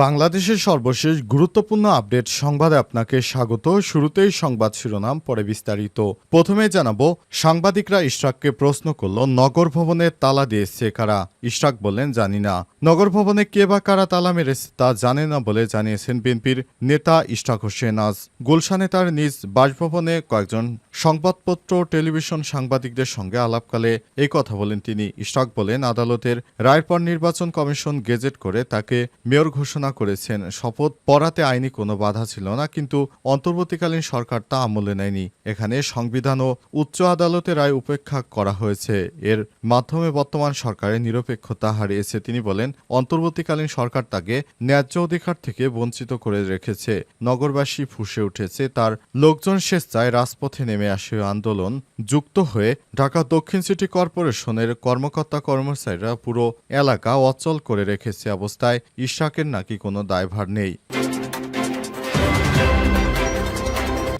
বাংলাদেশের সর্বশেষ গুরুত্বপূর্ণ আপডেট সংবাদে আপনাকে স্বাগত। শুরুতেই সংবাদ শিরোনাম, পরে বিস্তারিত। প্রথমে জানাব, সাংবাদিকরা ইশরাককে প্রশ্ন করল, নগর ভবনে তালা দিয়েছে কারা? ইশরাক বললেন, জানি না। নগর ভবনে কে বা কারা তালা মেরেছে তা জানে না বলে জানিয়েছেন বিএনপির নেতা ইশরাক হোসেন আজ। গুলশানে তার নিজ বাসভবনে কয়েকজন সংবাদপত্র, টেলিভিশন সাংবাদিকদের সঙ্গে আলাপকালে এই কথা বলেন তিনি। ইশরাক বলেন, আদালতের রায়ের পর নির্বাচন কমিশন গেজেট করে তাকে মেয়র ঘোষণা করেছেন, শপথ পড়াতে আইনি কোনো বাধা ছিল না, কিন্তু অন্তর্বর্তীকালীন সরকার তা আমলে নেয়নি। এখানে সংবিধান ও উচ্চ আদালতের রায় উপেক্ষা করা হয়েছে। এর মাধ্যমে বর্তমান সরকারের নিরপেক্ষতা হারিয়েছে। তিনি বলেন, অন্তর্বর্তীকালীন সরকার তাকে ন্যায্য অধিকার থেকে বঞ্চিত করে রেখেছে। নগরবাসী ফুসে উঠেছে, তার লোকজন স্বেচ্ছায় রাজপথে নেমে আসে আন্দোলন। যুক্ত হয়ে ঢাকা দক্ষিণ সিটি কর্পোরেশনের কর্মকর্তা কর্মচারীরা পুরো এলাকা অচল করে রেখেছে অবস্থায়। ইশাকের নাকি কোনো দায়ভার নেই?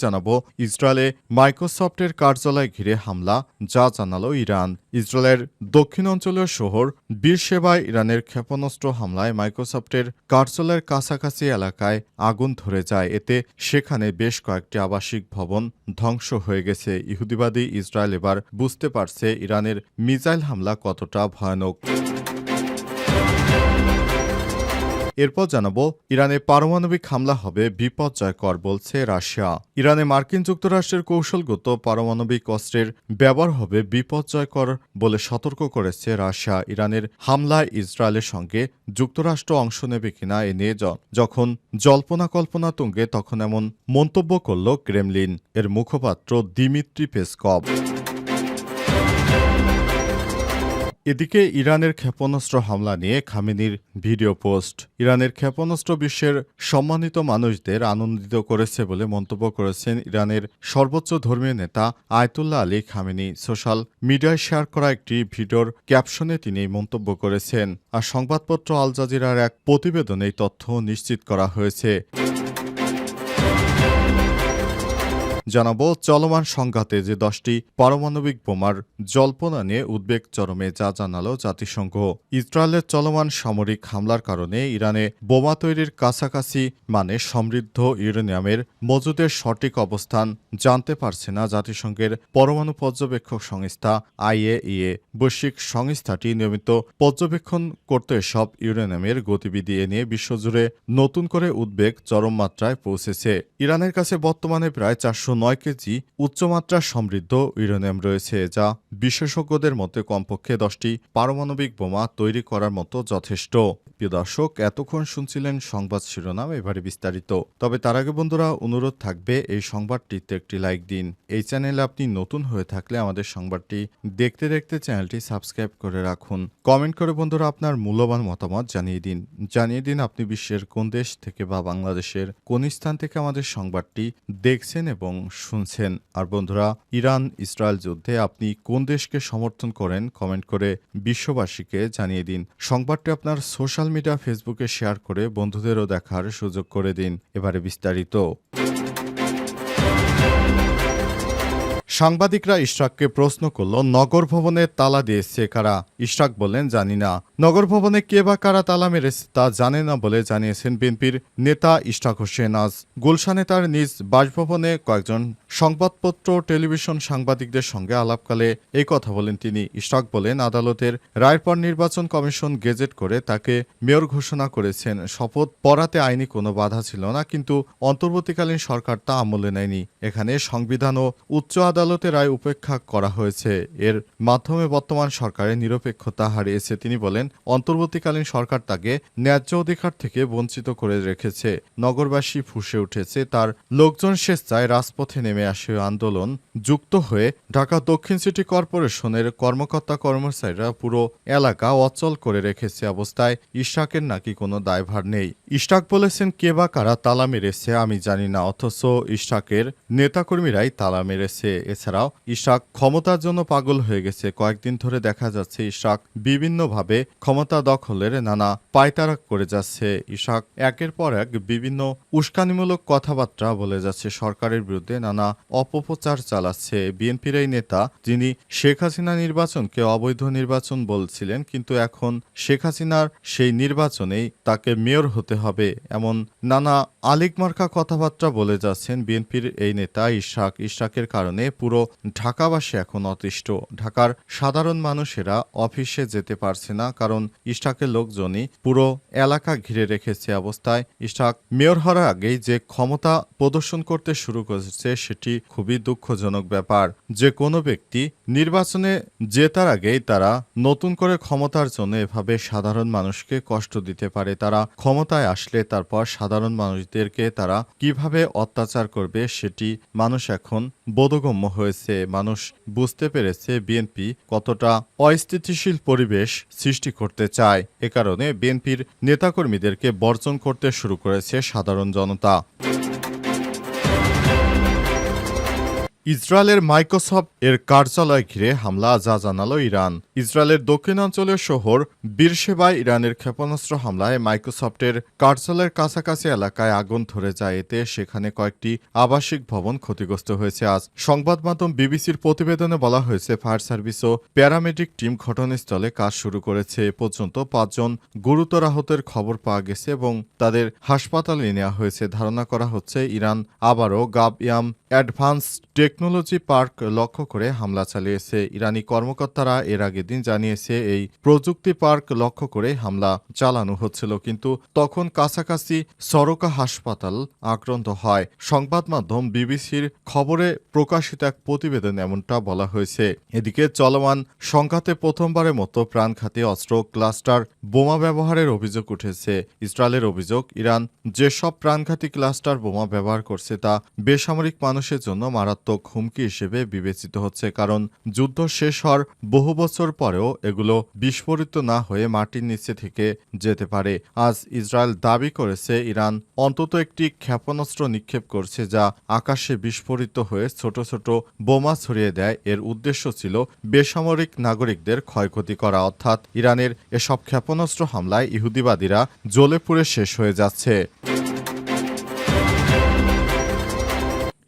জানাব, ইসরায়েলে মাইক্রোসফটের কার্যালয় ঘিরে হামলা, যা জানালো ইরান। ইসরায়েলের দক্ষিণ অঞ্চলীয় শহর বীর সেবায় ইরানের ক্ষেপণাস্ত্র হামলায় মাইক্রোসফটের কার্যালয়ের কাছাকাছি এলাকায় আগুন ধরে যায়। এতে সেখানে বেশ কয়েকটি আবাসিক ভবন ধ্বংস হয়ে গেছে। ইহুদিবাদী ইসরায়েল এবার বুঝতে পারছে ইরানের মিসাইল হামলা কতটা ভয়ানক। এরপর জানাব, ইরানে পারমাণবিক হামলা হবে, বিপর্যয়কর বলছে রাশিয়া। ইরানে মার্কিন যুক্তরাষ্ট্রের কৌশলগত পারমাণবিক অস্ত্রের ব্যবহার হবে বিপর্যয়কর বলে সতর্ক করেছে রাশিয়া। ইরানের হামলায় ইসরায়েলের সঙ্গে যুক্তরাষ্ট্র অংশ নেবে কিনা এ নিয়ে যখন জল্পনা কল্পনা তুঙ্গে তখন এমন মন্তব্য করল ক্রেমলিন। এর মুখপাত্র দিমিত্রি পেসকভ। এদিকে ইরানের ক্ষেপণাস্ত্র হামলা নিয়ে খামেনির ভিডিও পোস্ট। ইরানের ক্ষেপণাস্ত্র বিশ্বের সম্মানিত মানুষদের আনন্দিত করেছে বলে মন্তব্য করেছেন ইরানের সর্বোচ্চ ধর্মীয় নেতা আয়তুল্লাহ আলী খামেনি। সোশ্যাল মিডিয়ায় শেয়ার করা একটি ভিডিওর ক্যাপশনে তিনি এই মন্তব্য করেছেন। আর সংবাদপত্র আল জাজিরার এক প্রতিবেদনে এই তথ্য নিশ্চিত করা হয়েছে। জানাব চলমান সংঘাতে যে দশটি পারমাণবিক বোমার জল্পনা নিয়ে উদ্বেগ চরমে যা জানালো জাতিসংঘ। ইসরায়েলের চলমান সামরিক হামলার কারণে ইরানে বোমা তৈরির কাছাকাছি মানে সমৃদ্ধ ইউরেনিয়ামের মজুদের সঠিক অবস্থান জানতে পারছে না জাতিসংঘের পরমাণু পর্যবেক্ষক সংস্থা আইএইএ। বৈশ্বিক সংস্থাটি নিয়মিত পর্যবেক্ষণ করতে সব ইউরেনিয়ামের গতিবিধি এ নিয়ে বিশ্বজুড়ে নতুন করে উদ্বেগ চরম মাত্রায় পৌঁছেছে। ইরানের কাছে বর্তমানে প্রায় চারশো নয় কেজি উচ্চমাত্রা সমৃদ্ধ ইউরেনিয়াম রয়েছে, যা বিশেষজ্ঞদের মতে কমপক্ষে দশটি পারমাণবিক বোমা তৈরি করার মতো যথেষ্ট। প্রিয় দর্শক, এতক্ষণ শুনছিলেন সংবাদ শিরোনাম, এবারে বিস্তারিত। তবে তার আগে বন্ধুরা, অনুরোধ থাকবে এই সংবাদটিতে একটি লাইক দিন। এই চ্যানেলে আপনি নতুন হয়ে থাকলে আমাদের সংবাদটি দেখতে দেখতে চ্যানেলটি সাবস্ক্রাইব করে রাখুন। কমেন্ট করে বন্ধুরা আপনার মূল্যবান মতামত জানিয়ে দিন। জানিয়ে দিন আপনি বিশ্বের কোন দেশ থেকে বা বাংলাদেশের কোন স্থান থেকে আমাদের সংবাদটি দেখছেন এবং শুনছেন। আর বন্ধুরা ইরান ইসরায়েল যুদ্ধে আপনি কোন দেশকে সমর্থন করেন কমেন্ট করে বিশ্ববাসীকে জানিয়ে দিন। সংবাদটি আপনার সোশ্যাল মিডিয়া, ফেসবুকে শেয়ার করে বন্ধুদেরও দেখার সুযোগ করে দিন। এবারে বিস্তারিত। সাংবাদিকরা ইশরাককে প্রশ্ন করল, নগর ভবনে তালা দিয়েছে কারা? ইশরাক বললেন, জানি না। নগর ভবনে কে বা কারা তালা মেরেছে তা জানে না বলে জানিয়েছেন বিএনপির নেতা ইশরাক হোসেন আজ। গুলশানে তার নিজ বাসভবনে কয়েকজন সংবাদপত্র, টেলিভিশন সাংবাদিকদের সঙ্গে আলাপকালে এই কথা বলেন তিনি। ইশরাক বলেন, আদালতের রায়ের পর নির্বাচন কমিশন গেজেট করে তাকে মেয়র ঘোষণা করেছেন। শপথ পড়াতে আইনি কোনো বাধা ছিল না, কিন্তু অন্তর্বর্তীকালীন সরকার তা আমলে নেয়নি। এখানে সংবিধান ও উচ্চ আদালতের রায় উপেক্ষা করা হয়েছে। এর মাধ্যমে বর্তমান সরকারের নিরপেক্ষতা হারিয়েছে। তিনি বলেন, অন্তর্বর্তীকালীন সরকার তাকে ন্যায্য অধিকার থেকে বঞ্চিত করে রেখেছে। নগরবাসী ফুসে উঠেছে। তার লোকজন স্বেচ্ছায় রাজপথে নেমে আসে আন্দোলন। যুক্ত হয়ে ঢাকা দক্ষিণ সিটি কর্পোরেশনের কর্মকর্তা কর্মচারীরা পুরো এলাকা অচল করে রেখেছে অবস্থায়। ইশাকের নাকি কোনো দায়ভার নেই। ইশাক বলেছেন, কে বা কারা তালা মেরেছে আমি জানি না, অথচ ইশাকের নেতাকর্মীরাই তালা মেরেছে। এছাড়াও ইশাক ক্ষমতার জন্য পাগল হয়ে গেছে। কয়েকদিন ধরে দেখা যাচ্ছে ইশাক বিভিন্নভাবে ক্ষমতা দখলের নানা পায়তারা করে যাচ্ছে। ইশাক একের পর এক বিভিন্ন উস্কানিমূলক কথাবার্তা বলে যাচ্ছে। সরকারের বিরুদ্ধে নানা অপপ্রচার চালাচ্ছে। বিএনপির এই নেতা, যিনি শেখ হাসিনা নির্বাচনকে অবৈধ নির্বাচন বলছিলেন, কিন্তু এখন শেখ হাসিনার সেই নির্বাচনেই তাকে মেয়র হতে হবে এমন নানা আলিকমার্কা কথাবার্তা বলে যাচ্ছেন বিএনপির এই নেতা ইশাক। ইশাকের কারণে পুরো ঢাকাবাসী এখন অতিষ্ঠ। ঢাকার সাধারণ মানুষেরা অফিসে যেতে পারছে না কারণ ইস্টাকের লোকজনই পুরো এলাকা ঘিরে রেখেছে অবস্থায়। ইস্টাক মেয়র হওয়ার আগেই যে ক্ষমতা প্রদর্শন করতে শুরু করেছে সেটি খুবই দুঃখজনক ব্যাপার। যে কোনো ব্যক্তি নির্বাচনে জেতার আগেই তারা নতুন করে ক্ষমতার জন্য এভাবে সাধারণ মানুষকে কষ্ট দিতে পারে। তারা ক্ষমতায় আসলে তারপর সাধারণ মানুষদেরকে তারা কীভাবে অত্যাচার করবে সেটি মানুষ এখন বোধগম্য হয়েছে। মানুষ বুঝতে পেরেছে বিএনপি কতটা অস্থিতিশীল পরিবেশ সৃষ্টি করতে চায়। এ কারণে বিএনপির নেতাকর্মীদেরকে বর্জন করতে শুরু করেছে সাধারণ জনতা। ইসরায়েলের মাইক্রোসফট এর কার্যালয় ঘিরে হামলা যা জানালো ইরান। ইসরায়েলের দক্ষিণাঞ্চলীয় শহর বীরসেবায় ইরানের ক্ষেপণাস্ত্র হামলায় মাইক্রোসফটের কার্যালয়ের কাছাকাছি এলাকায় আগুন ধরে যায় এতে সেখানে কয়েকটি আবাসিক ভবন ক্ষতিগ্রস্ত হয়েছে আজ। সংবাদ মাধ্যম বিবিসির প্রতিবেদনে বলা হয়েছে, ফায়ার সার্ভিস ও প্যারামেডিক টিম ঘটনাস্থলে কাজ শুরু করেছে। এ পর্যন্ত পাঁচজন গুরুতর আহতের খবর পাওয়া গেছে এবং তাদের হাসপাতালে নেওয়া হয়েছে। ধারণা করা হচ্ছে, ইরান আবারও গাবইয়াম অ্যাডভান্স টেকনোলজি পার্ক লক্ষ্য করে হামলা চালিয়েছে ইরানি কর্মকর্তারা। এর আগের দিন জানিয়েছে, এই প্রযুক্তি পার্ক লক্ষ্য করে হামলা চালানো হচ্ছিল, কিন্তু তখন কাছাকাছি সরকা হাসপাতাল আক্রান্ত হয়। সংবাদ মাধ্যম বিবিসির খবরে প্রকাশিত এক প্রতিবেদন এমনটা বলা হয়েছে। এদিকে চলমান সংঘাতে প্রথমবারের মতো প্রাণঘাতী অস্ত্র ক্লাস্টার বোমা ব্যবহারের অভিযোগ উঠেছে। ইসরায়েলের অভিযোগ, ইরান যেসব প্রাণঘাতী ক্লাস্টার বোমা ব্যবহার করছে তা বেসামরিক মানুষের জন্য মারাত্মক হুমকি হিসেবে বিবেচিত হচ্ছে, কারণ যুদ্ধ শেষ হওয়ার বহু বছর পরেও এগুলো বিস্ফোরিত না হয়ে মাটির নিচে থেকে যেতে পারে। আজ ইসরায়েল দাবি করেছে, ইরান অন্তত একটি ক্ষেপণাস্ত্র নিক্ষেপ করছে যা আকাশে বিস্ফোরিত হয়ে ছোট ছোট বোমা ছড়িয়ে দেয়। এর উদ্দেশ্য ছিল বেসামরিক নাগরিকদের ক্ষয়ক্ষতি করা। অর্থাৎ ইরানের এসব ক্ষেপণাস্ত্র হামলায় ইহুদিবাদীরা জ্বলে পুড়ে শেষ হয়ে যাচ্ছে।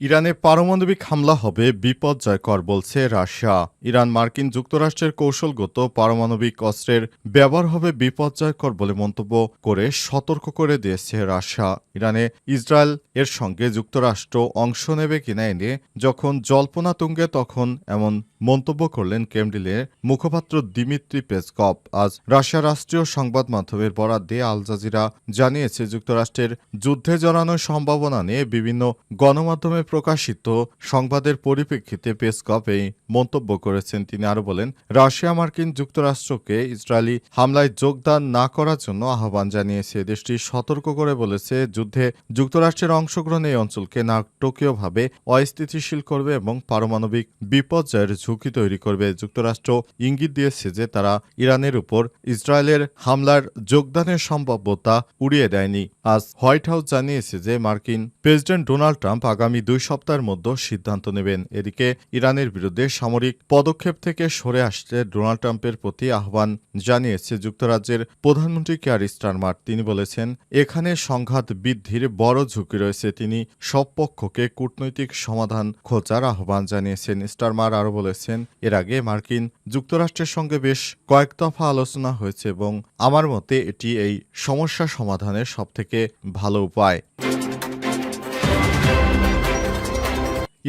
ইরানে পারমাণবিক হামলা হবে, বিপর্যয়কর বলছে রাশিয়া। ইরান মার্কিন যুক্তরাষ্ট্রের কৌশলগত পারমাণবিক অস্ত্রের ব্যবহার হবে বিপর্যয়কর বলে মন্তব্য করে সতর্ক করে দিয়েছে রাশিয়া। ইরানে ইসরায়েল এর সঙ্গে যুক্তরাষ্ট্র অংশ নেবে কিনা এনে যখন জল্পনা তুঙ্গে, তখন এমন মন্তব্য করলেন কেমডিলের মুখপাত্র দিমিত্রি পেসকপ আজ রাশিয়া রাষ্ট্রীয় সংবাদ মাধ্যমের বরাদ দিয়ে আল জাজিরা জানিয়েছে, যুক্তরাষ্ট্রের যুদ্ধে জড়ানোর সম্ভাবনা নিয়ে বিভিন্ন গণমাধ্যমে প্রকাশিত সংবাদের পরিপ্রেক্ষিতে পেসকপ এই মন্তব্য করেছেন। তিনি আরও বলেন, রাশিয়া মার্কিন যুক্তরাষ্ট্রকে ইসরায়েলি হামলায় যোগদান না করার জন্য আহ্বান জানিয়েছে। দেশটি সতর্ক করে বলেছে, যুদ্ধে যুক্তরাষ্ট্রের অংশগ্রহণ এই অঞ্চলকে নাটকীয়ভাবে অস্থিতিশীল করবে এবং পারমাণবিক বিপর্যয়ের ঝুঁকি তৈরি করবে। যুক্তরাষ্ট্র ইঙ্গিত দিয়েছে যে তারা ইরানের উপর ইসরায়েলের হামলার যোগদানের সম্ভাব্যতা উড়িয়ে দেয়নি। আজ হোয়াইট হাউস জানিয়েছে যে মার্কিন প্রেসিডেন্ট ডোনাল্ড ট্রাম্প আগামী দুই সপ্তাহের মধ্যে সিদ্ধান্ত নেবেন। এদিকে ইরানের বিরুদ্ধে সামরিক পদক্ষেপ থেকে সরে আসতে ডোনাল্ড ট্রাম্পের প্রতি আহ্বান জানিয়েছে যুক্তরাজ্যের প্রধানমন্ত্রী কেয়ার স্টারমার তিনি বলেছেন, এখানে সংঘাত বৃদ্ধির বড় ঝুঁকি রয়েছে। তিনি সব পক্ষকে কূটনৈতিক সমাধান খোঁজার আহ্বান জানিয়েছেন। স্টারমার আরও বলেছেন এর আগে মার্কিন যুক্তরাষ্ট্রের সঙ্গে বেশ কয়েক দফা আলোচনা হয়েছে এবং আমার মতে এটি এই সমস্যা সমাধানের সবথেকে ভালো উপায়।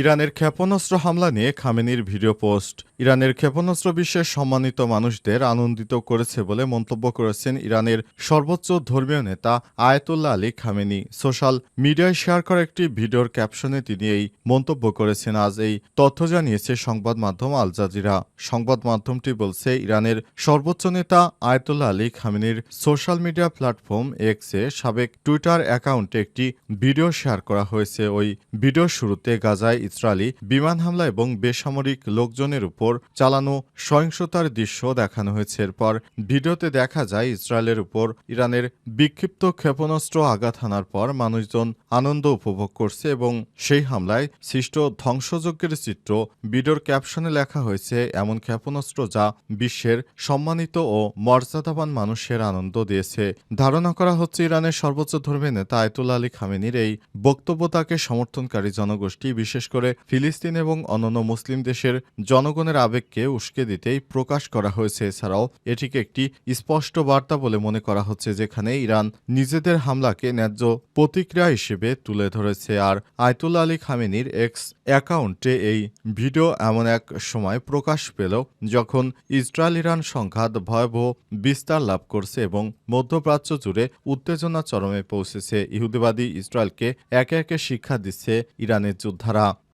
ইরানের ক্ষেপণাস্ত্র হামলা নিয়ে খামেনির ভিডিও পোস্ট। ইরানের ক্ষেপণাস্ত্র বিশ্বের সম্মানিত মানুষদের আনন্দিত করেছে বলে মন্তব্য করেছেন ইরানের সর্বোচ্চ ধর্মীয় নেতা আয়াতুল্লাহ আলী খামেনি। সোশ্যাল মিডিয়ায় শেয়ার করা একটি ভিডিওর ক্যাপশনে তিনি এই মন্তব্য করেছেন। আজ এই তথ্য জানিয়েছে সংবাদ মাধ্যম আল জাজিরা। সংবাদ মাধ্যমটি বলছে, ইরানের সর্বোচ্চ নেতা আয়াতুল্লাহ আলী খামেনির সোশ্যাল মিডিয়া প্ল্যাটফর্ম এক্সে সাবেক টুইটার অ্যাকাউন্টে একটি ভিডিও শেয়ার করা হয়েছে। ওই ভিডিওর শুরুতে গাজায় ইসরায়েলি বিমান হামলা এবং বেসামরিক লোকজনের উপর চালানো সহিংসতার দৃশ্য দেখানো হয়েছে। এরপর ভিডিওতে দেখা যায়, ইসরায়েলের উপর ইরানের বিক্ষিপ্ত ক্ষেপণাস্ত্র আঘাত হানার পর মানুষজন আনন্দ উপভোগ করছে এবং সেই হামলায় সৃষ্ট ধ্বংসযজ্ঞের চিত্র ভিডিওর ক্যাপশনে লেখা হয়েছে। এমন ক্ষেপণাস্ত্র যা বিশ্বের সম্মানিত ও মর্যাদাবান মানুষের আনন্দ দিয়েছে। ধারণা করা হচ্ছে, ইরানের সর্বোচ্চ ধর্মীয় নেতা আয়তুল্লা আলী খামেনির এই বক্তব্য তাকে সমর্থনকারী জনগোষ্ঠী, বিশেষ করে ফিলিস্তিন এবং অন্যান্য মুসলিম দেশের জনগণের আবেগকে উস্কে দিতেই প্রকাশ করা হয়েছে। এছাড়াও এটিকে একটি স্পষ্ট বার্তা বলে মনে করা হচ্ছে, যেখানে ইরান নিজেদের হামলাকে ন্যায্য প্রতিক্রিয়া হিসেবে তুলে ধরেছে। আর আয়তুল্লা আলী খামেনির এক্স অ্যাকাউন্টে এই ভিডিও এমন এক সময় প্রকাশ পেল, যখন ইসরায়েল ইরান সংঘাত ভয়াবহ বিস্তার লাভ করছে এবং মধ্যপ্রাচ্য জুড়ে উত্তেজনা চরমে পৌঁছেছে। ইহুদিবাদী ইসরায়েলকে একে একে শিক্ষা দিচ্ছে ইরানের যোদ্ধারা।